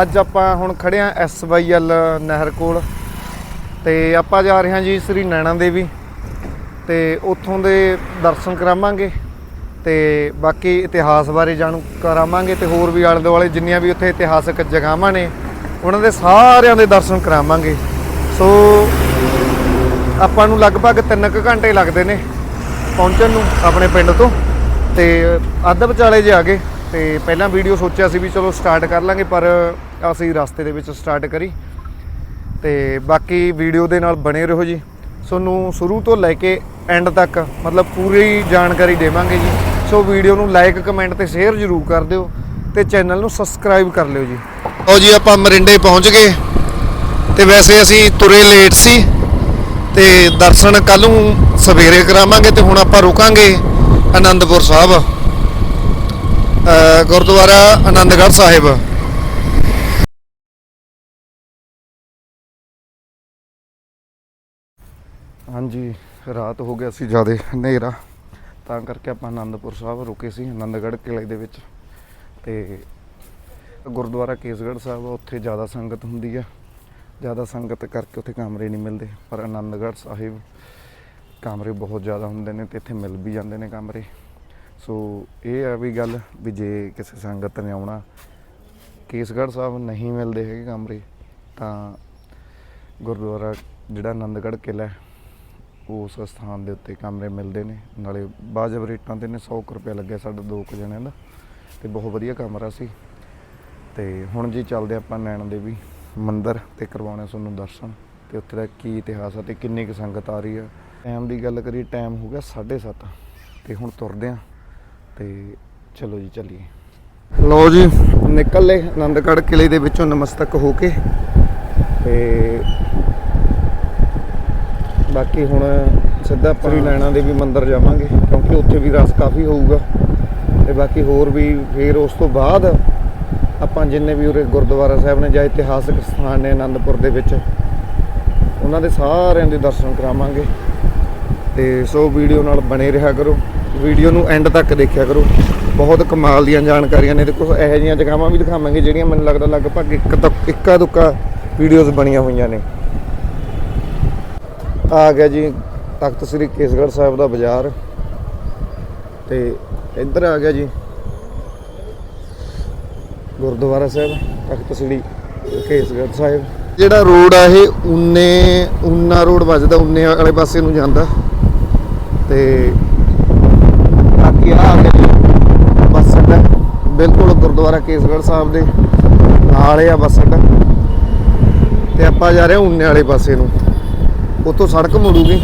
ਅੱਜ ਆਪਾਂ ਹੁਣ ਖੜੇ ਆ ਐਸਵਾਈਐਲ ਨਹਿਰ ਕੋਲ। ਤੇ ਆਪਾਂ ਜਾ ਰਹੇ ਹਾਂ ਜੀ ਸ੍ਰੀ ਨੈਣਾ ਦੇਵੀ। ਤੇ ਉੱਥੋਂ ਦੇ ਦਰਸ਼ਨ ਕਰਾਵਾਂਗੇ ਤੇ ਬਾਕੀ ਇਤਿਹਾਸ ਬਾਰੇ ਜਾਣੂ ਕਰਾਵਾਂਗੇ ਤੇ ਹੋਰ ਵੀ ਆਲੇ ਦੁਆਲੇ ਜਿੰਨੀਆਂ ਵੀ ਉੱਥੇ ਇਤਿਹਾਸਕ ਜਗ੍ਹਾਵਾਂ ਨੇ, ਉਹਨਾਂ ਦੇ ਸਾਰਿਆਂ ਦੇ ਦਰਸ਼ਨ ਕਰਾਵਾਂਗੇ। ਸੋ ਆਪਾਂ ਨੂੰ ਲਗਭਗ 3 ਕੁ ਘੰਟੇ ਲੱਗਦੇ ਨੇ ਪਹੁੰਚਣ ਨੂੰ ਆਪਣੇ ਪਿੰਡ ਤੋਂ। ਤੇ ਅੱਧ ਵਿਚਾਲੇ ਜੇ ਆ ਗਏ, ਤੇ ਪਹਿਲਾਂ ਵੀਡੀਓ ਸੋਚਿਆ ਸੀ ਵੀ ਚਲੋ ਸਟਾਰਟ ਕਰ ਲਾਂਗੇ, ਪਰ ਅਸੀਂ ਰਸਤੇ ਦੇ ਵਿੱਚ ਸਟਾਰਟ ਕਰੀ ਤੇ ਬਾਕੀ ਵੀਡੀਓ ਦੇ ਨਾਲ ਬਣੇ ਰਹੋ ਜੀ। ਤੁਹਾਨੂੰ ਸ਼ੁਰੂ ਤੋਂ ਲੈ ਕੇ ਐਂਡ ਤੱਕ ਮਤਲਬ ਪੂਰੀ ਜਾਣਕਾਰੀ ਦੇਵਾਂਗੇ ਜੀ। ਸੋ ਵੀਡੀਓ ਨੂੰ ਲਾਈਕ ਕਮੈਂਟ ਤੇ ਸ਼ੇਅਰ ਜ਼ਰੂਰ ਕਰ ਦਿਓ ਤੇ ਚੈਨਲ ਨੂੰ ਸਬਸਕ੍ਰਾਈਬ ਕਰ ਲਿਓ ਜੀ। ਲਓ ਜੀ, ਆਪਾਂ ਮਰਿੰਡੇ ਪਹੁੰਚ ਗਏ ਤੇ ਵੈਸੇ ਅਸੀਂ ਤੁਰੇ ਲੇਟ ਸੀ ਤੇ ਦਰਸ਼ਨ ਕੱਲ ਨੂੰ ਸਵੇਰੇ ਕਰਾਵਾਂਗੇ ਤੇ ਹੁਣ ਆਪਾਂ ਰੁਕਾਂਗੇ ਆਨੰਦਪੁਰ ਸਾਹਿਬ ਗੁਰਦੁਆਰਾ ਆਨੰਦਗੜ੍ਹ ਸਾਹਿਬ। ਹਾਂਜੀ, ਰਾਤ ਹੋ ਗਿਆ ਸੀ ਜਿਆਦੇ ਹਨੇਰਾ, ਤਾਂ ਕਰਕੇ ਆਪਾਂ ਆਨੰਦਪੁਰ ਸਾਹਿਬ ਰੁਕੇ ਸੀ ਆਨੰਦਗੜ੍ਹ ਕਿਲੇ ਦੇ ਵਿੱਚ। ਤੇ ਗੁਰਦੁਆਰਾ ਕੇਸਗੜ੍ਹ ਸਾਹਿਬ, ਉੱਥੇ ਜ਼ਿਆਦਾ ਸੰਗਤ ਹੁੰਦੀ ਆ। ਜ਼ਿਆਦਾ ਸੰਗਤ ਕਰਕੇ ਉੱਥੇ ਕਮਰੇ ਨਹੀਂ ਮਿਲਦੇ, ਪਰ ਆਨੰਦਗੜ੍ਹ ਸਾਹਿਬ ਕਮਰੇ ਬਹੁਤ ਜ਼ਿਆਦਾ ਹੁੰਦੇ ਨੇ ਤੇ ਇੱਥੇ ਮਿਲ ਵੀ ਜਾਂਦੇ ਨੇ ਕਮਰੇ। ਸੋ ਇਹ ਆ ਵੀ ਗੱਲ ਵੀ ਜੇ ਕਿਸੇ ਸੰਗਤ ਨੇ ਆਉਣਾ, ਕੇਸਗੜ੍ਹ ਸਾਹਿਬ ਨਹੀਂ ਮਿਲਦੇ ਹੈਗੇ ਕਮਰੇ, ਤਾਂ ਗੁਰਦੁਆਰਾ ਜਿਹੜਾ ਆਨੰਦਗੜ੍ਹ ਕਿਲ੍ਹਾ ਉਸ ਸਥਾਨ ਦੇ ਉੱਤੇ ਕਮਰੇ ਮਿਲਦੇ ਨੇ। ਨਾਲੇ ਬਾਜਬ ਰੇਟਾਂ ਤੇ ਨੇ 100 ਕੁ ਰੁਪਏ ਲੱਗਿਆ ਸਾਡਾ ਦੋ ਕੁ ਜਣਿਆਂ ਦਾ। ਤੇ ਬਹੁਤ ਵਧੀਆ ਕਮਰਾ ਸੀ। ਤੇ ਹੁਣ ਜੀ ਚੱਲਦੇ ਆਪਾਂ ਨੈਣਾ ਦੇਵੀ ਮੰਦਿਰ ਤੇ ਕਰਵਾਉਣੇ ਤੁਹਾਨੂੰ ਦਰਸ਼ਨ। ਤੇ ਉੱਥੇ ਦਾ ਕੀ ਇਤਿਹਾਸ ਹੈ ਤੇ ਕਿੰਨੀ ਕੁ ਸੰਗਤ ਆ ਰਹੀ ਆ। ਟਾਈਮ ਦੀ ਗੱਲ ਕਰੀਏ, ਟਾਈਮ ਹੋ ਗਿਆ 7:30 ਤੇ ਹੁਣ ਤੁਰਦੇ ਆ ਤੇ ਚਲੋ ਜੀ, ਚੱਲੀਏ। ਲਓ ਜੀ, ਨਿਕਲ ਲਏ ਆਨੰਦਗੜ੍ਹ ਕਿਲੇ ਦੇ ਵਿੱਚੋਂ ਨਮਸਤਕ ਹੋ ਕੇ। ਤੇ ਬਾਕੀ ਹੁਣ ਸਿੱਧਾ ਆਪਾਂ ਨੈਣਾ ਦੇਵੀ ਮੰਦਰ ਜਾਵਾਂਗੇ, ਕਿਉਂਕਿ ਉੱਥੇ ਵੀ ਰਸ ਕਾਫੀ ਹੋਊਗਾ। ਤੇ ਬਾਕੀ ਹੋਰ ਵੀ ਫੇਰ ਉਸ ਤੋਂ ਬਾਅਦ ਆਪਾਂ ਜਿੰਨੇ ਵੀ ਉਰੇ ਗੁਰਦੁਆਰਾ ਸਾਹਿਬ ਨੇ ਜਾਂ ਇਤਿਹਾਸਕ ਸਥਾਨ ਨੇ ਆਨੰਦਪੁਰ ਦੇ ਵਿੱਚ, ਉਹਨਾਂ ਦੇ ਸਾਰਿਆਂ ਦੇ ਦਰਸ਼ਨ ਕਰਾਵਾਂਗੇ। ਤੇ ਸੋ ਵੀਡੀਓ ਨਾਲ ਬਣੇ ਰਿਹਾ ਕਰੋ। ਵੀਡੀਓ ਨੂੰ ਐਂਡ ਤੱਕ ਦੇਖਿਆ ਕਰੋ। ਬਹੁਤ ਕਮਾਲ ਦੀਆਂ ਜਾਣਕਾਰੀਆਂ ਨੇ ਤੇ ਕੁਝ ਇਹੋ ਜਿਹੀਆਂ ਜਗ੍ਹਾਵਾਂ ਵੀ ਦਿਖਾਵਾਂਗੇ ਜਿਹੜੀਆਂ ਮੈਨੂੰ ਲੱਗਦਾ ਲਗਭਗ ਇੱਕ ਤੱਕ ਇੱਕਾ ਦੁੱਕਾ ਵੀਡੀਓਜ਼ ਬਣੀਆਂ ਹੋਈਆਂ ਨੇ। ਆ ਗਿਆ ਜੀ ਤਖਤ ਸ੍ਰੀ ਕੇਸਗੜ੍ਹ ਸਾਹਿਬ ਦਾ ਬਾਜ਼ਾਰ। ਤੇ ਇੱਧਰ ਆ ਗਿਆ ਜੀ ਗੁਰਦੁਆਰਾ ਸਾਹਿਬ, ਤਖਤ ਸ੍ਰੀ ਕੇਸਗੜ੍ਹ ਸਾਹਿਬ। ਜਿਹੜਾ ਰੋਡ ਆ ਇਹ ਉਨੇ, ਉਨਾ ਰੋਡ ਵੱਜਦਾ, ਉਨੇ ਵਾਲੇ ਪਾਸੇ ਨੂੰ ਜਾਂਦਾ। ਤੇ ਬਾਕੀ ਆ ਗਿਆ ਜੀ ਬੱਸ ਅੱਡਾ। ਬਿਲਕੁਲ ਗੁਰਦੁਆਰਾ ਕੇਸਗੜ੍ਹ ਸਾਹਿਬ ਦੇ ਨਾਲ ਆ ਬੱਸ ਅੱਡਾ। ਤੇ ਆਪਾਂ ਜਾ ਰਹੇ ਹਾਂ ਉਨੇ ਵਾਲੇ ਪਾਸੇ ਨੂੰ। ਉੱਥੋਂ ਸੜਕ ਮੁੜੂਗੀ,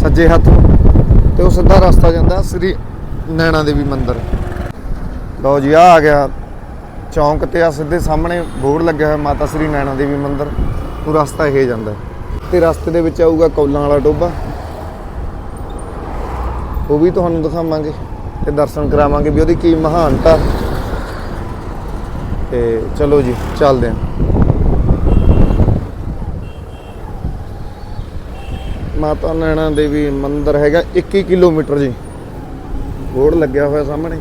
ਸੱਜੇ ਹੱਥ ਨੂੰ, ਤੇ ਉਹ ਸਿੱਧਾ ਰਸਤਾ ਜਾਂਦਾ ਸ੍ਰੀ ਨੈਣਾ ਦੇਵੀ ਮੰਦਿਰ। ਲਓ ਜੀ ਆ ਆ ਗਿਆ ਚੌਂਕ ਤੇ ਆ ਸਿੱਧੇ ਸਾਹਮਣੇ ਬੋਰਡ ਲੱਗਿਆ ਹੋਇਆ ਮਾਤਾ ਸ੍ਰੀ ਨੈਣਾ ਦੇਵੀ ਮੰਦਿਰ ਨੂੰ ਰਸਤਾ ਇਹ ਜਾਂਦਾ। ਹੈ। ਤੇ ਰਸਤੇ ਦੇ ਵਿੱਚ ਆਊਗਾ ਕੌਲਾਂ ਵਾਲਾ ਟੋਬਾ ਉਹ ਵੀ ਤੁਹਾਨੂੰ ਦਿਖਾਵਾਂਗੇ ਤੇ ਦਰਸ਼ਨ ਕਰਾਵਾਂਗੇ ਵੀ ਉਹਦੀ ਕੀ ਮਹਾਨਤਾ। ਤੇ ਚਲੋ ਜੀ, ਚੱਲਦੇ ਹਾਂ ਮਾਤਾ ਨੈਣਾ ਦੇਵੀ ਮੰਦਿਰ ਹੈਗਾ 21 ਕਿਲੋਮੀਟਰ ਜੀ। ਬੋਰਡ ਲੱਗਿਆ ਹੋਇਆ ਸਾਹਮਣੇ।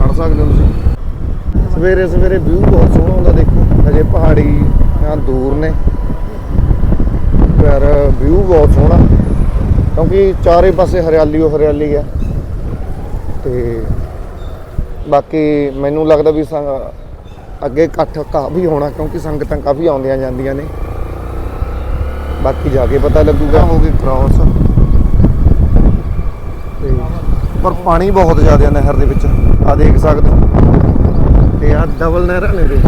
ਪੜ ਸਕਦੇ ਹੋ ਤੁਸੀਂ? ਸਵੇਰੇ ਸਵੇਰੇ ਵਿਊ ਬਹੁਤ ਸੋਹਣਾ ਹੁੰਦਾ ਦੇਖੋ। ਹਜੇ ਪਹਾੜੀ ਆ ਦੂਰ ਨੇ। ਪਰ ਵਿਊ ਬਹੁਤ ਸੋਹਣਾ। ਕਿਉਂਕਿ ਚਾਰੇ ਪਾਸੇ ਹਰਿਆਲੀ ਓ ਹਰਿਆਲੀ ਹੈ ਤੇ ਬਾਕੀ ਮੈਨੂੰ ਲੱਗਦਾ ਵੀ ਸੰਗ- ਅੱਗੇ ਇਕੱਠ ਕਾਫੀ ਹੋਣਾ, ਕਿਉਂਕਿ ਸੰਗਤਾਂ ਕਾਫੀ ਆਉਂਦੀਆਂ ਜਾਂਦੀਆਂ ਨੇ। ਬਾਕੀ ਜਾ ਕੇ ਪਤਾ ਲੱਗੂਗਾ। ਹੋ ਗਈ ਕ੍ਰਾਸ ਤੇ ਪਰ ਪਾਣੀ ਬਹੁਤ ਜ਼ਿਆਦਾ ਨਹਿਰ ਦੇ ਵਿੱਚ। ਆ ਦੇਖ ਸਕਦੇ ਤੇ ਆ ਡਬਲ ਨਹਿਰਾਂ ਨੇ ਦੇ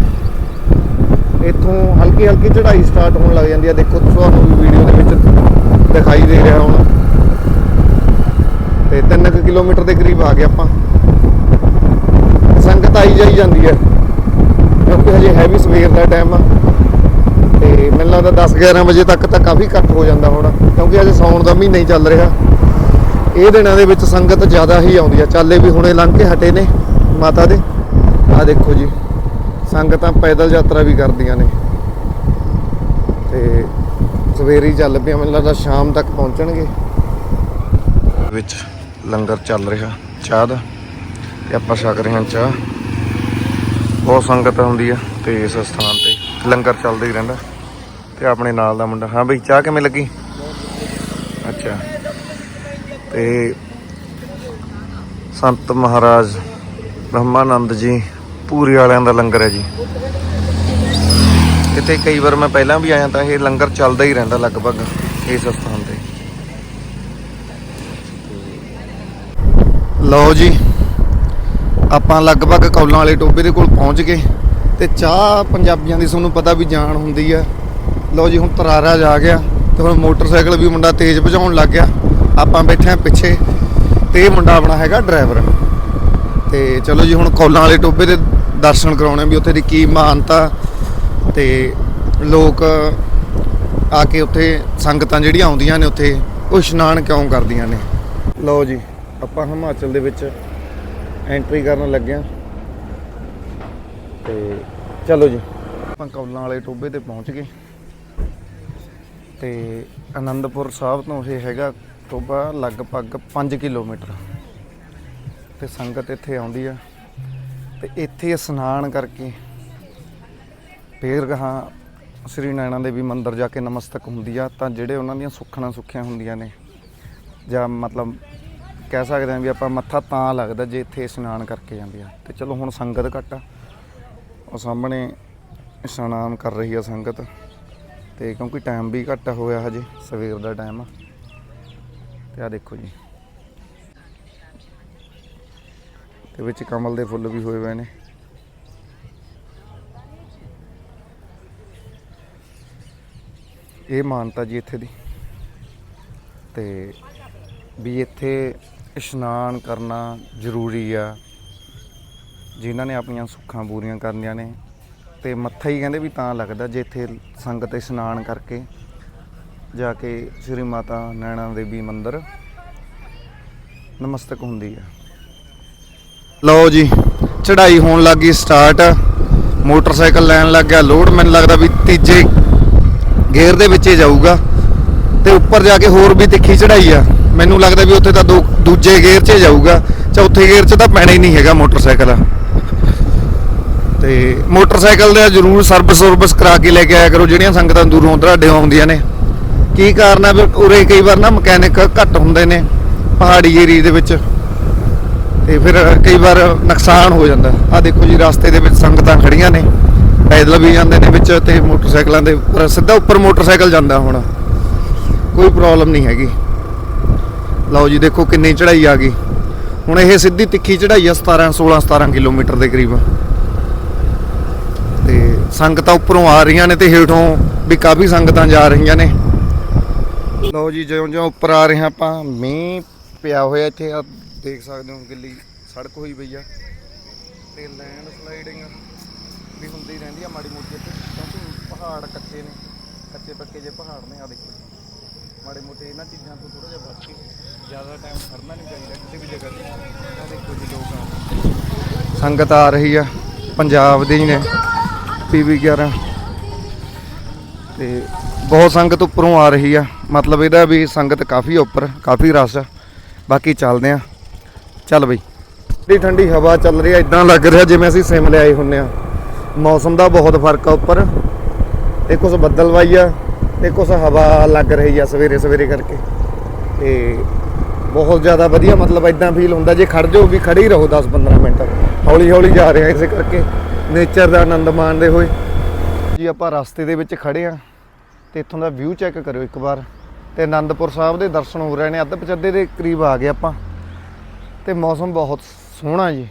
ਇੱਥੋਂ ਹਲਕੀ ਹਲਕੀ ਚੜ੍ਹਾਈ ਸਟਾਰਟ ਹੋਣ ਲੱਗ ਜਾਂਦੀ ਹੈ ਦੇਖੋ ਤੁਹਾਨੂੰ ਵੀ ਵੀਡੀਓ ਦੇ ਵਿੱਚ ਦਿਖਾਈ ਦੇ ਰਿਹਾ ਹੁਣ। ਤੇ 3 ਕਿਲੋਮੀਟਰ ਦੇ ਕਰੀਬ ਆ ਗਏ ਆਪਾਂ। ਸੰਗਤ ਆਈ ਜਾਈ ਜਾਂਦੀ ਹੈ ਕਿਉਂਕਿ ਹਜੇ ਹੈਵੀ ਸਵੇਰ ਦਾ ਟਾਈਮ ਆ। ਤੇ ਮੈਨੂੰ ਲੱਗਦਾ 10 11 ਵਜੇ ਤੱਕ ਤਾਂ ਕਾਫੀ ਘੱਟ ਹੋ ਜਾਂਦਾ ਹੋਣਾ, ਕਿਉਂਕਿ ਅਜੇ ਸੌਣ ਦਾ ਮਹੀਨਾ ਹੀ ਚੱਲ ਰਿਹਾ। ਇਹ ਦਿਨਾਂ ਦੇ ਵਿੱਚ ਸੰਗਤ ਜ਼ਿਆਦਾ ਹੀ ਆਉਂਦੀ ਆ। ਚਾਲੇ ਵੀ ਹੁਣੇ ਲੰਘ ਕੇ ਹਟੇ ਨੇ ਮਾਤਾ ਦੇ। ਆ ਦੇਖੋ ਜੀ, ਸੰਗਤਾਂ ਪੈਦਲ ਯਾਤਰਾ ਵੀ ਕਰਦੀਆਂ ਨੇ। ਤੇ ਸਵੇਰੇ ਚੱਲ ਪਿਆ ਮੈਨੂੰ ਲੱਗਦਾ ਸ਼ਾਮ ਤੱਕ ਪਹੁੰਚਣਗੇ। ਵਿੱਚ ਲੰਗਰ ਚੱਲ ਰਿਹਾ, ਚਾਹ ਦਾ। ਤੇ ਆਪਾਂ ਛਕ ਰਹੇ ਹਾਂ ਚਾਹ। ਬਹੁਤ ਸੰਗਤ ਆਉਂਦੀ ਆ, ਤੇ ਇਸ ਸਥਾਨ ਤੇ ਲੰਗਰ ਚੱਲਦਾ ਹੀ ਰਹਿੰਦਾ। ਤੇ ਆਪਣੇ ਨਾਲ ਦਾ ਮੁੰਡਾ। ਹਾਂ ਬਈ, ਚਾਹ ਕਿਵੇਂ ਲੱਗੀ? ਅੱਛਾ। ਤੇ ਸੰਤ ਮਹਾਰਾਜ ਬ੍ਰਹਮਾਨੰਦ ਜੀ, ਪੂਰੀ ਵਾਲਿਆਂ ਦਾ ਲੰਗਰ ਹੈ ਜੀ। ਇੱਥੇ ਕਈ ਵਾਰ ਮੈਂ ਪਹਿਲਾਂ ਵੀ ਆਇਆ ਤਾਂ ਇਹ ਲੰਗਰ ਚੱਲਦਾ ਹੀ ਰਹਿੰਦਾ ਲਗਭਗ ਇਸ ਸਥਾਨ ਤੇ। ਲਓ ਜੀ, ਆਪਾਂ ਲਗਭਗ ਕੌਲਾਂ ਵਾਲੇ ਟੋਬੇ ਦੇ ਕੋਲ ਪਹੁੰਚ ਗਏ ਤੇ ਚਾਹ ਪੰਜਾਬੀਆਂ ਦੀ ਤੁਹਾਨੂੰ ਪਤਾ ਵੀ ਜਾਣ ਹੁੰਦੀ ਆ। ਲਓ ਜੀ, ਹੁਣ ਤਰਾਰਾ ਜਾ ਗਿਆ ਤੇ ਹੁਣ ਮੋਟਰਸਾਈਕਲ ਵੀ ਮੁੰਡਾ ਤੇਜ਼ ਭਜਾਉਣ ਲੱਗ ਗਿਆ। ਆਪਾਂ ਬੈਠੇ ਆ ਪਿੱਛੇ ਤੇ ਇਹ ਮੁੰਡਾ ਆਪਣਾ ਹੈਗਾ ਡਰਾਈਵਰ। ਤੇ ਚਲੋ ਜੀ, ਹੁਣ ਕੌਲਾਂ ਵਾਲੇ ਟੋਬੇ ਦੇ ਦਰਸ਼ਨ ਕਰਾਉਣੇ ਵੀ ਉੱਥੇ ਦੀ ਕੀ ਮਹਾਨਤਾ ਤੇ ਲੋਕ ਆ ਕੇ ਉੱਥੇ ਸੰਗਤਾਂ ਜਿਹੜੀਆਂ ਆਉਂਦੀਆਂ ਨੇ ਉੱਥੇ, ਉਹ ਇਸ਼ਨਾਨ ਕਿਉਂ ਕਰਦੀਆਂ ਨੇ? ਲਓ ਜੀ, ਆਪਾਂ ਹਿਮਾਚਲ ਦੇ ਵਿੱਚ ਐਂਟਰੀ ਕਰਨ ਲੱਗਿਆ ਤੇ ਚਲੋ ਜੀ, ਆਪਾਂ ਕੌਲਾਂ ਵਾਲੇ ਟੋਬੇ ਤੇ ਪਹੁੰਚ ਗਏ। ਤੇ ਆਨੰਦਪੁਰ ਸਾਹਿਬ ਤੋਂ ਇਹ ਹੈਗਾ ਟੋਬਾ ਲਗਭਗ 5 ਕਿਲੋਮੀਟਰ। ਤੇ ਸੰਗਤ ਇੱਥੇ ਆਉਂਦੀ ਆ। ਤੇ ਇੱਥੇ ਇਸ਼ਨਾਨ ਕਰਕੇ ਫੇਰ ਗਾਹਾਂ ਸ੍ਰੀ ਨੈਣਾ ਦੇਵੀ ਮੰਦਿਰ ਜਾ ਕੇ ਨਮਸਤਕ ਹੁੰਦੀ ਆ। ਤਾਂ ਜਿਹੜੇ ਉਹਨਾਂ ਦੀਆਂ ਸੁੱਖਣਾ ਸੁੱਖੀਆਂ ਹੁੰਦੀਆਂ ਨੇ, ਜਾਂ ਮਤਲਬ ਕਹਿ ਸਕਦੇ ਹਾਂ ਵੀ ਆਪਾਂ ਮੱਥਾ ਤਾਂ ਲੱਗਦਾ ਜੇ ਇੱਥੇ ਇਸ਼ਨਾਨ ਕਰਕੇ ਜਾਂਦੇ ਆ। ਤੇ ਚਲੋ ਹੁਣ ਸੰਗਤ ਘੱਟ ਆ। ਉਹ ਸਾਹਮਣੇ ਇਸ਼ਨਾਨ ਕਰ ਰਹੀ ਆ ਸੰਗਤ। ਤੇ ਕਿਉਂਕਿ ਟਾਈਮ ਵੀ ਘੱਟ ਹੋਇਆ ਹਜੇ, ਸਵੇਰ ਦਾ ਟਾਈਮ ਆ ਤੇ ਆ ਦੇਖੋ ਜੀ। ਤੇ ਵਿੱਚ ਕਮਲ ਦੇ ਫੁੱਲ ਵੀ ਹੋਏ ਹੋਏ ਨੇ। ਇਹ ਮਾਨਤਾ ਜੀ ਇੱਥੇ ਦੀ। ਤੇ ਵੀ ਇੱਥੇ ਇਸ਼ਨਾਨ ਕਰਨਾ ਜ਼ਰੂਰੀ ਆ। ਜਿਨ੍ਹਾਂ ਨੇ ਆਪਣੀਆਂ ਸੁੱਖਾਂ ਪੂਰੀਆਂ ਕਰਨੀਆਂ ਨੇ ਤੇ ਮੱਥਾ ਹੀ ਕਹਿੰਦੇ ਵੀ ਤਾਂ ਲੱਗਦਾ ਜੇ ਇੱਥੇ ਸੰਗਤ ਇਸ਼ਨਾਨ ਕਰਕੇ ਜਾ ਕੇ ਸ੍ਰੀ ਮਾਤਾ ਨੈਣਾ ਦੇਵੀ ਮੰਦਿਰ ਨਮਸਤਕ ਹੁੰਦੀ ਆ ਲਓ ਜੀ, ਚੜ੍ਹਾਈ ਹੋਣ ਲੱਗੀ ਸਟਾਰਟ ਮੋਟਰਸਾਈਕਲ ਲੈਣ ਲੱਗ ਗਿਆ। ਲੋਡ ਮੈਨੂੰ ਲੱਗਦਾ ਵੀ ਤੀਜੇ ਗੇਅਰ ਦੇ ਵਿੱਚ ਹੀ ਜਾਊਗਾ। ਤੇ ਉੱਪਰ ਜਾ ਕੇ ਹੋਰ ਵੀ ਤਿੱਖੀ ਚੜ੍ਹਾਈ ਆ। ਮੈਨੂੰ ਲੱਗਦਾ ਵੀ ਉੱਥੇ ਤਾਂ ਦੋ ਦੂਜੇ ਗੇਅਰ 'ਚ ਜਾਊਗਾ। ਚੌਥੇ ਗੇਅਰ 'ਚ ਤਾਂ ਪੈਣਾ ਹੀ ਨਹੀਂ ਹੈਗਾ ਮੋਟਰਸਾਈਕਲ। ਤੇ ਮੋਟਰਸਾਈਕਲ ਦਾ ਜ਼ਰੂਰ ਸਰਵਿਸ ਸਰਵਿਸ ਕਰਾ ਕੇ ਲੈ ਕੇ ਆਇਆ ਕਰੋ, ਜਿਹੜੀਆਂ ਸੰਗਤਾਂ ਦੂਰੋਂ ਦਰਾਡੇ ਆਉਂਦੀਆਂ ਨੇ। ਕੀ ਕਾਰਨ ਆ ਵੀ ਉਰੇ ਕਈ ਵਾਰ ਨਾ ਮਕੈਨਿਕ ਘੱਟ ਹੁੰਦੇ ਨੇ, ਪਹਾੜੀ ਏਰੀਏ ਦੇ ਵਿੱਚ। ਤੇ ਫਿਰ ਕਈ ਵਾਰ ਨੁਕਸਾਨ ਹੋ ਜਾਂਦਾ। ਆ ਦੇਖੋ ਜੀ, ਰਸਤੇ ਦੇ ਵਿੱਚ ਸੰਗਤਾਂ ਖੜੀਆਂ ਨੇ, ਪੈਦਲ ਵੀ ਜਾਂਦੇ ਨੇ ਵਿੱਚ ਤੇ ਮੋਟਰਸਾਈਕਲਾਂ ਦੇ ਉੱਪਰ, ਸਿੱਧਾ ਉੱਪਰ ਮੋਟਰਸਾਈਕਲ ਜਾਂਦਾ ਹੁਣ। ਕੋਈ ਪ੍ਰੋਬਲਮ ਨਹੀਂ ਹੈਗੀ। ਲਓ ਜੀ, ਦੇਖੋ ਕਿੰਨੀ ਚੜ੍ਹਾਈ ਆ ਗਈ। ਹੁਣ ਇਹ ਸਿੱਧੀ ਤਿੱਖੀ ਚੜ੍ਹਾਈ ਆ 17 16 17 ਕਿਲੋਮੀਟਰ ਦੇ ਕਰੀਬ। ਸੰਗਤਾਂ ਉੱਪਰੋਂ ਆ ਰਹੀਆਂ ਨੇ ਤੇ ਹੇਠੋਂ ਵੀ ਕਾਫੀ ਸੰਗਤਾਂ ਜਾ ਰਹੀਆਂ ਨੇ। ਲਓ ਜੀ ਜਿਉਂ ਜਿਉਂ ਉੱਪਰ ਆ ਰਹੇ ਹਾਂ ਆਪਾਂ, ਮੀਂਹ ਪਿਆ ਹੋਇਆ ਇੱਥੇ ਆ ਦੇਖ ਸਕਦੇ ਹੋ ਗਿੱਲੀ ਸੜਕ ਹੋਈ ਪਈ ਆ। ਤੇ ਲੈਂਡ ਸਲਾਈਡਿੰਗ ਵੀ ਹੁੰਦੀ ਰਹਿੰਦੀ ਆ ਮਾੜੀ ਮੋਟੀ ਇੱਥੇ, ਕਿਉਂਕਿ ਪਹਾੜ ਕੱਚੇ ਨੇ, ਕੱਚੇ ਪੱਕੇ ਜੇ ਪਹਾੜ ਨੇ ਆ ਦੇਖੋ। ਮਾੜੇ ਮੋਟੇ ਇਹਨਾਂ ਚੀਜ਼ਾਂ ਤੋਂ ਥੋੜਾ ਜਿਹਾ ਬਚ ਕੇ ਜ਼ਿਆਦਾ ਟਾਈਮ ਖੜਨਾ ਨਹੀਂ ਚਾਹੀਦਾ ਕਿਸੇ ਵੀ ਜਗ੍ਹਾ ਤੇ। ਆ ਦੇਖੋ ਜੀ, ਲੋਕ ਆ ਸੰਗਤ ਆ ਰਹੀ ਆ, ਪੰਜਾਬ ਦੇ ਹੀ ਨੇ। ਪੀਵੀ 11 ਤੇ ਬਹੁਤ ਸੰਗਤ ਉੱਪਰੋਂ ਆ ਰਹੀ ਆ। ਮਤਲਬ ਇਹਦਾ ਵੀ ਸੰਗਤ ਕਾਫੀ ਉੱਪਰ, ਕਾਫੀ ਰਸ ਆ। ਬਾਕੀ ਚੱਲਦੇ ਆ। ਚੱਲ ਬਈ। ਠੰਡੀ ਠੰਡੀ ਹਵਾ ਚੱਲ ਰਹੀ ਆ ਇਦਾਂ ਲੱਗ ਰਿਹਾ ਜਿਵੇਂ ਅਸੀਂ ਸਿਮਲੇ ਆਏ ਹੁੰਨੇ ਆ। ਮੌਸਮ ਦਾ ਬਹੁਤ ਫ਼ਰਕ ਆ ਉੱਪਰ। ਤੇ ਕੁਝ ਬੱਦਲਵਾਈ ਆ, ਤੇ ਕੁਝ ਹਵਾ ਲੱਗ ਰਹੀ ਆ ਸਵੇਰੇ ਸਵੇਰੇ ਕਰਕੇ। ਤੇ ਬਹੁਤ ਜ਼ਿਆਦਾ ਵਧੀਆ ਮਤਲਬ ਇਦਾਂ ਫੀਲ ਹੁੰਦਾ, ਜੇ ਖੜ ਜਾਓ ਵੀ ਖੜੇ ਹੀ ਰਹੋ 10-15 ਮਿੰਟ। ਹੌਲੀ ਹੌਲੀ ਜਾ ਰਹੇ ਆ ਇਸੇ ਕਰਕੇ। ਨੇਚਰ ਦਾ ਆਨੰਦ ਮਾਣਦੇ ਹੋਏ। ਜੀ, ਆਪਾਂ ਰਸਤੇ ਦੇ ਵਿੱਚ ਖੜੇ ਆ ਤੇ ਇੱਥੋਂ ਦਾ ਵਿਊ ਚੈੱਕ ਕਰਿਓ ਇੱਕ ਵਾਰ। ਤੇ ਆਨੰਦਪੁਰ ਸਾਹਿਬ ਦੇ ਦਰਸ਼ਨ ਹੋ ਰਹੇ ਨੇ, ਅੱਧ ਪਚੱਦੇ ਦੇ ਕਰੀਬ ਆ ਗਏ ਆਪਾਂ। ਤੇ ਮੌਸਮ ਬਹੁਤ ਸੋਹਣਾ ਜੀ।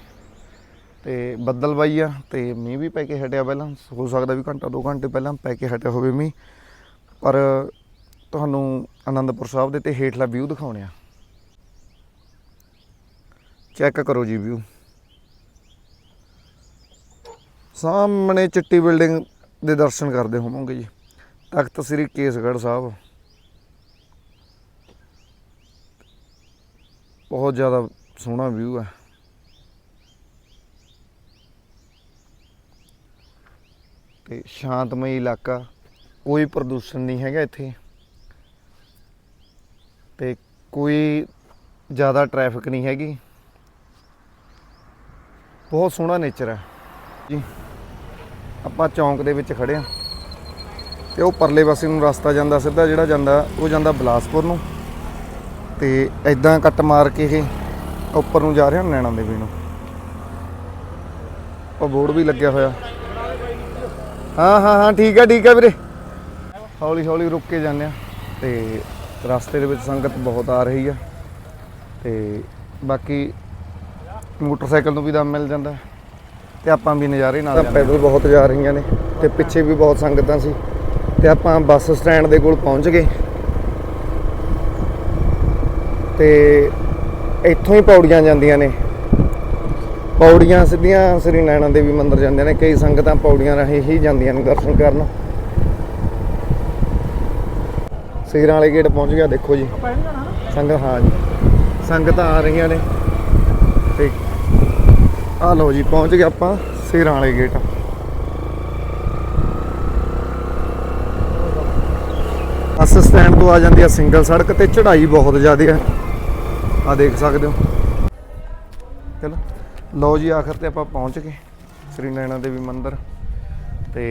ਤੇ ਬੱਦਲਬਾਈ ਆ, ਤੇ ਮੀਂਹ ਵੀ ਪੈ ਕੇ ਹਟਿਆ ਪਹਿਲਾਂ। ਹੋ ਸਕਦਾ ਵੀ ਘੰਟਾ 2 ਘੰਟੇ ਪਹਿਲਾਂ ਪੈ ਕੇ ਹਟਿਆ ਹੋਵੇ ਮੀਂਹ। ਪਰ ਤੁਹਾਨੂੰ ਆਨੰਦਪੁਰ ਸਾਹਿਬ ਦੇ ਤੇ ਹੇਠਲਾ ਵਿਊ ਦਿਖਾਉਣੇ ਆ। ਚੈੱਕ ਕਰੋ ਜੀ ਵਿਊ ਸਾਹਮਣੇ ਚਿੱਟੀ ਬਿਲਡਿੰਗ ਦੇ ਦਰਸ਼ਨ ਕਰਦੇ ਹੋਵੋਗੇ ਜੀ। ਤਖਤ ਸ੍ਰੀ ਕੇਸਗੜ੍ਹ ਸਾਹਿਬ। ਬਹੁਤ ਜ਼ਿਆਦਾ ਸੋਹਣਾ ਵਿਊ ਹੈ। ਤੇ ਸ਼ਾਂਤਮਈ ਇਲਾਕਾ, ਕੋਈ ਪ੍ਰਦੂਸ਼ਣ ਨਹੀਂ ਹੈਗਾ ਇੱਥੇ। ਤੇ ਕੋਈ ਜ਼ਿਆਦਾ ਟ੍ਰੈਫਿਕ ਨਹੀਂ ਹੈਗੀ। ਬਹੁਤ ਸੋਹਣਾ ਨੇਚਰ ਹੈ। ਜੀ। ਆਪਾਂ ਚੌਂਕ ਦੇ ਵਿੱਚ ਖੜੇ ਆ ਤੇ ਉਹ ਪਰਲੇ ਪਾਸੇ ਨੂੰ ਰਸਤਾ ਜਾਂਦਾ, ਸਿੱਧਾ ਜਿਹੜਾ ਜਾਂਦਾ, ਉਹ ਜਾਂਦਾ ਬਲਾਸਪੁਰ ਨੂੰ। ਤੇ ਐਦਾਂ ਕੱਟ ਮਾਰ ਕੇ ਇਹ ਉੱਪਰ ਨੂੰ ਜਾ ਰਿਹਾ ਨੈਣਾ ਦੇਵੀ ਨੂੰ। ਉਹ ਬੋਰਡ ਵੀ ਲੱਗਿਆ ਹੋਇਆ। ਹਾਂ ਹਾਂ ਹਾਂ, ਠੀਕ ਹੈ ਠੀਕ ਹੈ ਵੀਰੇ। ਹੌਲੀ ਹੌਲੀ ਰੁਕ ਕੇ ਜਾਂਦੇ ਆ ਤੇ ਰਸਤੇ ਦੇ ਵਿੱਚ ਸੰਗਤ ਬਹੁਤ ਆ ਰਹੀ ਆ ਤੇ ਬਾਕੀ ਮੋਟਰਸਾਈਕਲ ਨੂੰ ਵੀ ਦਮ ਮਿਲ ਜਾਂਦਾ। ਤੇ ਆਪਾਂ ਵੀ ਨਜ਼ਾਰੇ ਨਾਲ ਜਾਂਦੇ ਪੈਦਲ ਬਹੁਤ ਜਾ ਰਹੀਆਂ ਨੇ ਤੇ ਪਿੱਛੇ ਵੀ ਬਹੁਤ ਸੰਗਤਾਂ ਸੀ ਤੇ ਆਪਾਂ ਬੱਸ ਸਟੈਂਡ ਦੇ ਕੋਲ ਪਹੁੰਚ ਗਏ। ਤੇ ਇੱਥੋਂ ਹੀ ਪੌੜੀਆਂ ਜਾਂਦੀਆਂ ਨੇ। ਪੌੜੀਆਂ ਸਿੱਧੀਆਂ ਸ੍ਰੀ ਨੈਣਾ ਦੇਵੀ ਮੰਦਿਰ ਜਾਂਦੀਆਂ ਨੇ ਕਈ ਸੰਗਤਾਂ ਪੌੜੀਆਂ ਰਾਹੀਂ ਹੀ ਜਾਂਦੀਆਂ ਨੇ ਦਰਸ਼ਨ ਕਰਨ। ਸਿਰਾਂ ਵਾਲੇ ਗੇਟ ਪਹੁੰਚ ਗਿਆ ਦੇਖੋ ਜੀ। ਸੰਗਤ ਹਾਂ ਜੀ। ਸੰਗਤਾਂ ਆ ਰਹੀਆਂ ਨੇ ਤੇ ਆ ਲਓ ਜੀ, ਪਹੁੰਚ ਗਏ ਆਪਾਂ ਸਿਰਾਂ ਵਾਲੇ ਗੇਟ ਬੱਸ ਸਟੈਂਡ ਤੋਂ ਆ ਜਾਂਦੀ ਆ ਸਿੰਗਲ ਸੜਕ ਤੇ, ਚੜ੍ਹਾਈ ਬਹੁਤ ਜ਼ਿਆਦਾ ਹੈ ਆ ਦੇਖ ਸਕਦੇ ਹੋ। ਚਲੋ, ਲਓ ਜੀ, ਆਖਰ ਤੇ ਆਪਾਂ ਪਹੁੰਚ ਗਏ। ਸ੍ਰੀ ਨੈਣਾ ਦੇਵੀ ਮੰਦਿਰ ਤੇ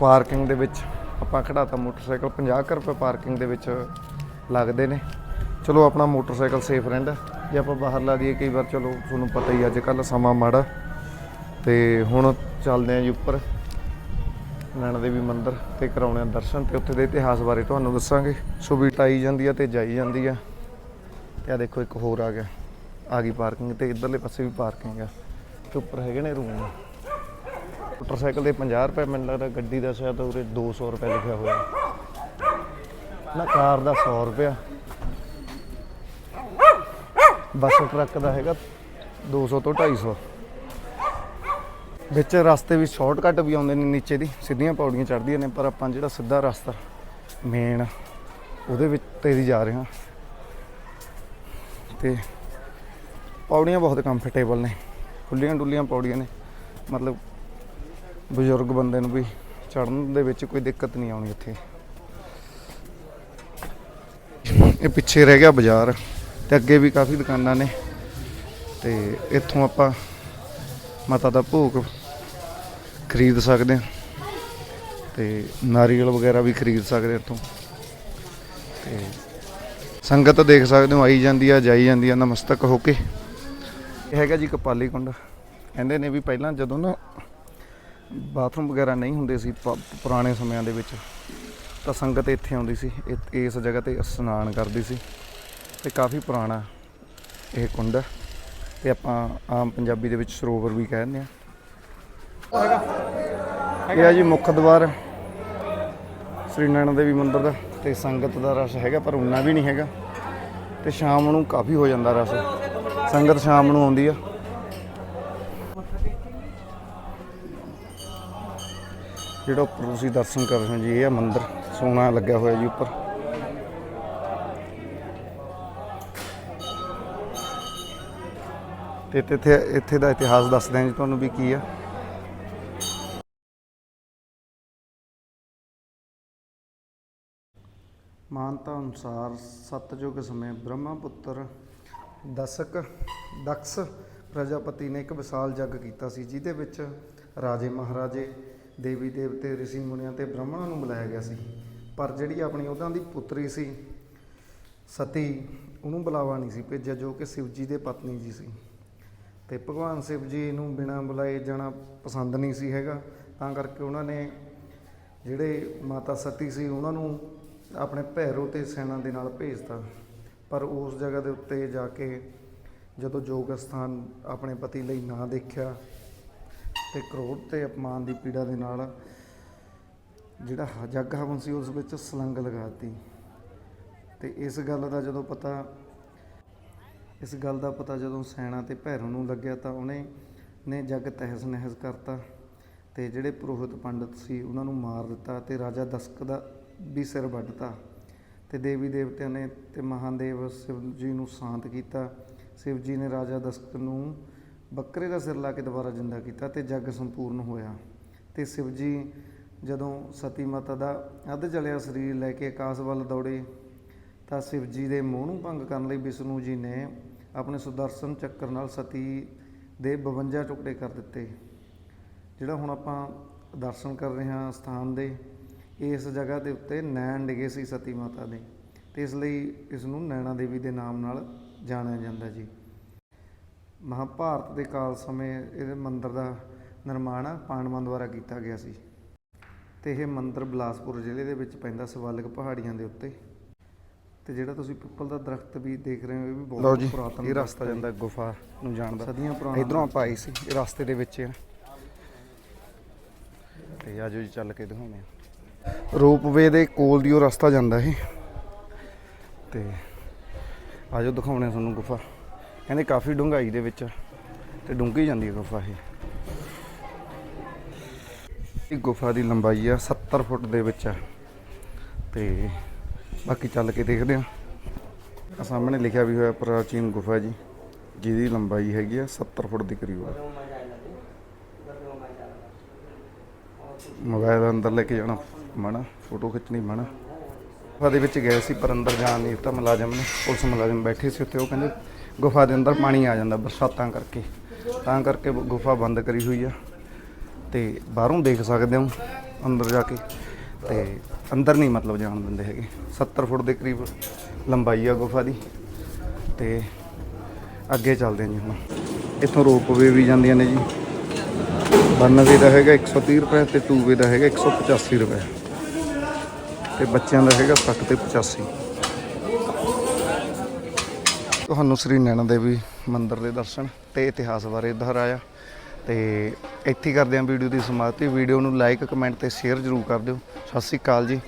ਪਾਰਕਿੰਗ ਦੇ ਵਿੱਚ ਆਪਾਂ ਖੜਾਤਾ ਮੋਟਰਸਾਈਕਲ। 50 ਕੁ ਰੁਪਏ ਪਾਰਕਿੰਗ ਦੇ ਵਿੱਚ ਲੱਗਦੇ ਨੇ। ਚਲੋ, ਆਪਣਾ ਮੋਟਰਸਾਈਕਲ ਸੇਫ ਰਹਿੰਦਾ। ਜੇ ਆਪਾਂ ਬਾਹਰ ਲਾ ਦਈਏ, ਕਈ ਵਾਰ ਚਲੋ ਤੁਹਾਨੂੰ ਪਤਾ ਹੀ ਅੱਜ ਕੱਲ ਸਮਾਂ ਮਾੜਾ। ਤੇ ਹੁਣ ਚੱਲਦੇ ਆਂ ਜੀ ਉੱਪਰ। ਨੈਣਾ ਦੇਵੀ ਮੰਦਿਰ ਤੇ ਕਰਾਉਣੇ ਆ ਦਰਸ਼ਨ ਤੇ ਉੱਥੇ ਦੇ ਇਤਿਹਾਸ ਬਾਰੇ ਤੁਹਾਨੂੰ ਦੱਸਾਂਗੇ। ਸੋ ਵੀ ਟਾਈ ਜਾਂਦੀ ਆ ਤੇ ਜਾਈ ਜਾਂਦੀ ਆ। ਤੇ ਆ ਦੇਖੋ, ਇੱਕ ਹੋਰ ਆ ਗਿਆ। ਆ ਗਈ ਪਾਰਕਿੰਗ ਤੇ ਇਧਰਲੇ ਪਾਸੇ ਵੀ ਪਾਰਕਿੰਗ ਆ। ਤੇ ਉੱਪਰ ਹੈਗੇ ਨੇ ਰੂਮ। ਮੋਟਰਸਾਈਕਲ ਦੇ 50 ਰੁਪਏ, ਮੈਨੂੰ ਲੱਗਦਾ ਗੱਡੀ ਦਾ ਸ਼ਾਇਦ ਉਰੇ 200 ਰੁਪਏ ਲਿਖਿਆ ਹੋਇਆ। ਨਾ, ਕਾਰ ਦਾ 100 ਰੁਪਿਆ ਬੱਸ ਟਰੱਕ ਦਾ ਹੈਗਾ 200 ਤੋਂ 250 ਵਿੱਚ ਰਸਤੇ ਵੀ ਸ਼ਾਰਟਕਟ ਵੀ ਆਉਂਦੇ ਨੇ ਨੀਚੇ ਦੀ, ਸਿੱਧੀਆਂ ਪੌੜੀਆਂ ਚੜ੍ਹਦੀਆਂ ਨੇ, ਪਰ ਆਪਾਂ ਜਿਹੜਾ ਸਿੱਧਾ ਰਸਤਾ ਮੇਨ ਉਹਦੇ ਵਿੱਚ ਤੇ ਜਾ ਰਹੇ ਹਾਂ। ਤੇ ਪੌੜੀਆਂ ਬਹੁਤ ਕੰਫਰਟੇਬਲ ਨੇ ਖੁੱਲੀਆਂ ਡੁੱਲੀਆਂ ਪੌੜੀਆਂ ਨੇ, ਮਤਲਬ ਬਜ਼ੁਰਗ ਬੰਦੇ ਨੂੰ ਵੀ ਚੜਨ ਦੇ ਵਿੱਚ ਕੋਈ ਦਿੱਕਤ ਨਹੀਂ ਆਉਣੀ ਇੱਥੇ ਇਹ ਪਿੱਛੇ ਰਹਿ ਗਿਆ ਬਾਜ਼ਾਰ। ਤੇ ਅੱਗੇ ਵੀ ਕਾਫੀ ਦੁਕਾਨਾਂ ਨੇ। ਤੇ ਇੱਥੋਂ ਆਪਾਂ ਮਾਤਾ ਦਾ ਭੋਗ ਖਰੀਦ ਸਕਦੇ ਹਾਂ। ਤੇ ਨਾਰੀਅਲ ਵਗੈਰਾ ਵੀ ਖਰੀਦ ਸਕਦੇ ਇੱਥੋਂ। ਤੇ ਸੰਗਤ ਦੇਖ ਸਕਦੇ ਹੋ, ਆਈ ਜਾਂਦੀ ਆ, ਜਾਈ ਜਾਂਦੀ ਆ, ਨਮਸਤਕ ਹੋ ਕੇ। ਇਹ ਹੈਗਾ ਜੀ ਕਪਾਲੀ ਕੁੰਡ। ਕਹਿੰਦੇ ਨੇ ਵੀ ਪਹਿਲਾਂ ਜਦੋਂ ਨਾ ਬਾਥਰੂਮ ਵਗੈਰਾ ਨਹੀਂ ਹੁੰਦੇ ਸੀ ਪ- ਪੁਰਾਣੇ ਸਮਿਆਂ ਦੇ ਵਿੱਚ, ਤਾਂ ਸੰਗਤ ਇੱਥੇ ਆਉਂਦੀ ਸੀ। ਇ- ਇਸ ਜਗ੍ਹਾ ਤੇ ਇਸ਼ਨਾਨ ਕਰਦੀ ਸੀ। ਤੇ ਕਾਫੀ ਪੁਰਾਣਾ ਇਹ ਕੁੰਡ ਹੈ ਤੇ ਆਪਾਂ ਆਮ ਪੰਜਾਬੀ ਦੇ ਵਿੱਚ ਸਰੋਵਰ ਵੀ ਕਹਿੰਦੇ ਆ ਇਹ ਆ ਜੀ ਮੁੱਖ ਦਵਾਰ। ਸ੍ਰੀ ਨੈਣਾ ਦੇਵੀ ਮੰਦਿਰ ਦਾ ਤੇ ਸੰਗਤ ਦਾ ਰਸ਼ ਹੈਗਾ, ਪਰ ਉਨਾ ਵੀ ਨਹੀਂ ਹੈਗਾ। ਤੇ ਸ਼ਾਮ ਨੂੰ ਕਾਫੀ ਹੋ ਜਾਂਦਾ ਰਸ਼। ਸੰਗਤ ਸ਼ਾਮ ਨੂੰ ਆਉਂਦੀ ਆ। ਜਿਹੜਾ ਉੱਪਰ ਤੁਸੀਂ ਦਰਸ਼ਨ ਕਰ ਰਹੇ ਹੋ ਜੀ, ਇਹ ਆ ਮੰਦਿਰ। ਸੋਨਾ ਲੱਗਿਆ ਹੋਇਆ ਜੀ ਉੱਪਰ। ਤੇ ਇੱਥੇ- ਇੱਥੇ ਦਾ ਇਤਿਹਾਸ ਦੱਸਦੇ ਹਾਂ ਜੀ ਤੁਹਾਨੂੰ ਵੀ ਕੀ ਆ। ਮਾਨਤਾ ਅਨੁਸਾਰ ਸਤਜੁਗ ਸਮੇਂ ਬ੍ਰਹਮਾ ਪੁੱਤਰ ਦਸਕ ਦਕਸ਼ ਪ੍ਰਜਾਪਤੀ ਨੇ ਇੱਕ ਵਿਸ਼ਾਲ ਜੱਗ ਕੀਤਾ ਸੀ, ਜਿਹਦੇ ਵਿੱਚ ਰਾਜੇ ਮਹਾਰਾਜੇ, ਦੇਵੀ ਦੇਵਤੇ, ਰਿਸ਼ੀ ਮੁਨੀਆਂ ਤੇ ਬ੍ਰਾਹਮਣਾਂ ਨੂੰ ਬੁਲਾਇਆ ਗਿਆ ਸੀ। ਪਰ ਜਿਹੜੀ ਆਪਣੀ ਉਹਨਾਂ ਦੀ ਪੁੱਤਰੀ ਸੀ, ਸਤੀ, ਉਹਨੂੰ ਬੁਲਾਵਾ ਨਹੀਂ ਸੀ ਭੇਜਿਆ, ਜੋ ਕਿ ਸ਼ਿਵਜੀ ਦੇ ਪਤਨੀ ਜੀ ਸੀ। ਤੇ ਭਗਵਾਨ ਸ਼ਿਵ ਜੀ ਨੂੰ ਬਿਨਾਂ ਬੁਲਾਏ ਜਾਣਾ ਪਸੰਦ ਨਹੀਂ ਸੀ ਹੈਗਾ। ਤਾਂ ਕਰਕੇ ਉਹਨਾਂ ਨੇ ਜਿਹੜੇ ਮਾਤਾ ਸਤੀ ਸੀ, ਉਹਨਾਂ ਨੂੰ ਆਪਣੇ ਭੈਰੋ ਤੇ ਸੈਨਾ ਦੇ ਨਾਲ ਭੇਜਤਾ। ਪਰ ਉਸ ਜਗ੍ਹਾ ਦੇ ਉੱਤੇ ਜਾ ਕੇ ਜਦੋਂ ਯੋਗ ਸਥਾਨ ਆਪਣੇ ਪਤੀ ਲਈ ਨਾ ਦੇਖਿਆ ਤੇ ਕ੍ਰੋਧ ਤੇ ਅਪਮਾਨ ਦੀ ਪੀੜਾ ਦੇ ਨਾਲ ਜਿਹੜਾ ਜੱਗ ਹਵਨ ਸੀ, ਉਸ ਵਿੱਚ ਸਲੰਗ ਲਗਾਤੀ ਤੇ ਇਸ ਗੱਲ ਦਾ ਜਦੋਂ ਪਤਾ ਇਸ ਗੱਲ ਦਾ ਪਤਾ ਜਦੋਂ ਸੈਣਾ ਤੇ ਭੈਰੋ ਨੂੰ ਲੱਗਿਆ ਤਾਂ ਉਹਨੇ ਨੇ ਜੱਗ ਤਹਿਸ ਨਹਿਸ ਕਰਤਾ ਤੇ ਜਿਹੜੇ ਪੁਰੋਹਿਤ ਪੰਡਤ ਸੀ ਉਹਨਾਂ ਨੂੰ ਮਾਰ ਦਿੱਤਾ ਤੇ ਰਾਜਾ ਦਸਕ ਦਾ ਵੀ ਸਿਰ ਵੱਢਤਾ ਤੇ ਦੇਵੀ ਦੇਵਤਿਆਂ ਨੇ ਤੇ ਮਹਾਦੇਵ ਸ਼ਿਵ ਜੀ ਨੂੰ ਸ਼ਾਂਤ ਕੀਤਾ। ਸ਼ਿਵ ਜੀ ਨੇ ਰਾਜਾ ਦਸਕ ਨੂੰ ਬੱਕਰੇ ਦਾ ਸਿਰ ਲਾ ਕੇ ਦੁਬਾਰਾ ਜਿੰਦਾ ਕੀਤਾ ਤੇ ਜੱਗ ਸੰਪੂਰਨ ਹੋਇਆ। ਤੇ ਸ਼ਿਵ ਜੀ ਜਦੋਂ ਸਤੀ ਮਾਤਾ ਦਾ ਅੱਧ ਜਲਿਆ ਸਰੀਰ ਲੈ ਕੇ ਆਕਾਸ਼ ਵੱਲ ਦੌੜੇ ਤਾਂ ਸ਼ਿਵ ਜੀ ਦੇ ਮੂੰਹ ਨੂੰ ਭੰਗ ਕਰਨ ਲਈ ਵਿਸ਼ਨੂੰ ਜੀ ਨੇ ਆਪਣੇ ਸੁਦਰਸ਼ਨ ਚੱਕਰ ਨਾਲ ਸਤੀ ਦੇ 52 ਟੁਕੜੇ ਕਰ ਦਿੱਤੇ। ਜਿਹੜਾ ਹੁਣ ਆਪਾਂ ਦਰਸ਼ਨ ਕਰ ਰਹੇ ਹਾਂ ਸਥਾਨ ਦੇ, ਇਸ ਜਗ੍ਹਾ ਦੇ ਉੱਤੇ ਨੈਣ ਡਿਗੇ ਸੀ ਸਤੀ ਮਾਤਾ ਦੇ। ਤੇ ਇਸ ਲਈ ਇਸ ਨੂੰ ਨੈਣਾ ਦੇਵੀ ਦੇ ਨਾਮ ਨਾਲ ਜਾਣਿਆ ਜਾਂਦਾ ਜੀ। ਮਹਾਭਾਰਤ ਦੇ ਕਾਲ ਸਮੇਂ ਇਹ ਮੰਦਿਰ ਦਾ ਨਿਰਮਾਣ ਪਾਂਡਵਾਂ ਦੁਆਰਾ ਕੀਤਾ ਗਿਆ ਸੀ। ਤੇ ਇਹ ਮੰਦਿਰ ਬਿਲਾਸਪੁਰ ਜ਼ਿਲ੍ਹੇ ਦੇ ਵਿੱਚ ਪੈਂਦਾ ਸਵਾਲਕ ਪਹਾੜੀਆਂ ਦੇ ਉੱਤੇ। ਤੇ ਜਿਹੜਾ ਤੁਸੀਂ ਪਿੱਪਲ ਦਾ ਦਰਖਤ ਵੀ ਦੇਖ ਰਹੇ ਹੋ ਇਹ ਵੀ ਬਹੁਤ ਪੁਰਾਤਨ ਇਹ ਰਸਤਾ ਜਾਂਦਾ ਗੁਫਾ ਨੂੰ ਜਾਣ ਦਾ। ਸਦੀਆਂ ਪੁਰਾਣਾ ਇਧਰੋਂ ਆਪਾਂ ਆਏ ਸੀ ਇਹ ਰਸਤੇ ਦੇ ਵਿੱਚ ਆ। ਤੇ ਆਜੋ ਜੀ ਚੱਲ ਕੇ ਦਿਖਾਉਂਦੇ ਆ। ਰੋਪਵੇ ਦੇ ਕੋਲ ਦੀ ਉਹ ਰਸਤਾ ਜਾਂਦਾ ਇਹ। ਤੇ ਆਜੋ ਦਿਖਾਉਣੇ ਆ ਤੁਹਾਨੂੰ ਗੁਫਾ। ਕਹਿੰਦੇ ਕਾਫੀ ਡੂੰਘਾਈ ਦੇ ਵਿੱਚ ਆ ਤੇ ਡੂੰਘੀ ਜਾਂਦੀ ਹੈ ਗੁਫਾ ਇਹ। ਇਹ ਗੁਫਾ ਦੀ ਲੰਬਾਈ ਆ 70 ਫੁੱਟ ਦੇ ਵਿੱਚ ਆ। ਤੇ ਬਾਕੀ ਚੱਲ ਕੇ ਦੇਖਦੇ ਆ ਆ ਸਾਹਮਣੇ ਲਿਖਿਆ ਵੀ ਹੋਇਆ ਪ੍ਰਾਚੀਨ ਗੁਫਾ ਜੀ, ਜਿਹਦੀ ਲੰਬਾਈ ਹੈਗੀ ਆ 70 ਫੁੱਟ ਦੇ ਕਰੀਬ ਆ। ਮੋਬਾਈਲ ਅੰਦਰ ਲੈ ਕੇ ਜਾਣਾ, ਮਨਾ, ਫੋਟੋ ਖਿੱਚਣੀ ਮਨਾ। ਗੁਫਾ ਦੇ ਵਿੱਚ ਗਏ ਸੀ ਪਰ ਅੰਦਰ ਜਾਣ ਨਹੀਂ ਦਿੱਤਾ ਮੁਲਾਜ਼ਮ ਨੇ, ਪੁਲਿਸ ਮੁਲਾਜ਼ਮ ਬੈਠੇ ਸੀ ਉੱਥੇ, ਉਹ ਕਹਿੰਦੇ ਗੁਫਾ ਦੇ ਅੰਦਰ ਪਾਣੀ ਆ ਜਾਂਦਾ ਬਰਸਾਤਾਂ ਕਰਕੇ। ਤਾਂ ਕਰਕੇ ਗੁਫਾ ਬੰਦ ਕਰੀ ਹੋਈ ਆ। ਤੇ ਬਾਹਰੋਂ ਦੇਖ ਸਕਦੇ ਹੋ, ਅੰਦਰ ਜਾ ਕੇ। ਤੇ ਅੰਦਰ ਨਹੀਂ ਮਤਲਬ ਜਾਣ ਦਿੰਦੇ ਹੈਗੇ। 70 ਫੁੱਟ ਦੇ ਕਰੀਬ ਲੰਬਾਈ ਆ ਗੁਫਾ ਦੀ। ਤੇ ਅੱਗੇ ਚੱਲਦੇ ਹਾਂ ਜੀ ਹੁਣ। ਇੱਥੋਂ ਰੋਪਵੇ ਵੀ ਜਾਂਦੀਆਂ ਨੇ ਜੀ। 92 ਦਾ ਹੈਗਾ 130 ਰੁਪਏ ਤੇ 2 ਦਾ ਹੈਗਾ 185 ਰੁਪਏ। ਤੇ ਬੱਚਿਆਂ ਦਾ ਹੈਗਾ 60 ਤੇ 85 ਤੁਹਾਨੂੰ ਸ੍ਰੀ ਨੈਣਾ ਦੇਵੀ ਮੰਦਿਰ ਦੇ ਦਰਸ਼ਨ ਤੇ ਇਤਿਹਾਸ ਬਾਰੇ ਦੁਹਰਾਇਆ ਤੇ ਇੱਥੇ ਕਰਦੇ ਹਾਂ ਵੀਡੀਓ ਦੀ ਸਮਾਪਤੀ। ਵੀਡੀਓ ਨੂੰ ਲਾਈਕ ਕਮੈਂਟ ਤੇ ਸ਼ੇਅਰ ਜ਼ਰੂਰ ਕਰ ਦਿਓ। ਸਤਿ ਸ੍ਰੀ ਅਕਾਲ ਜੀ।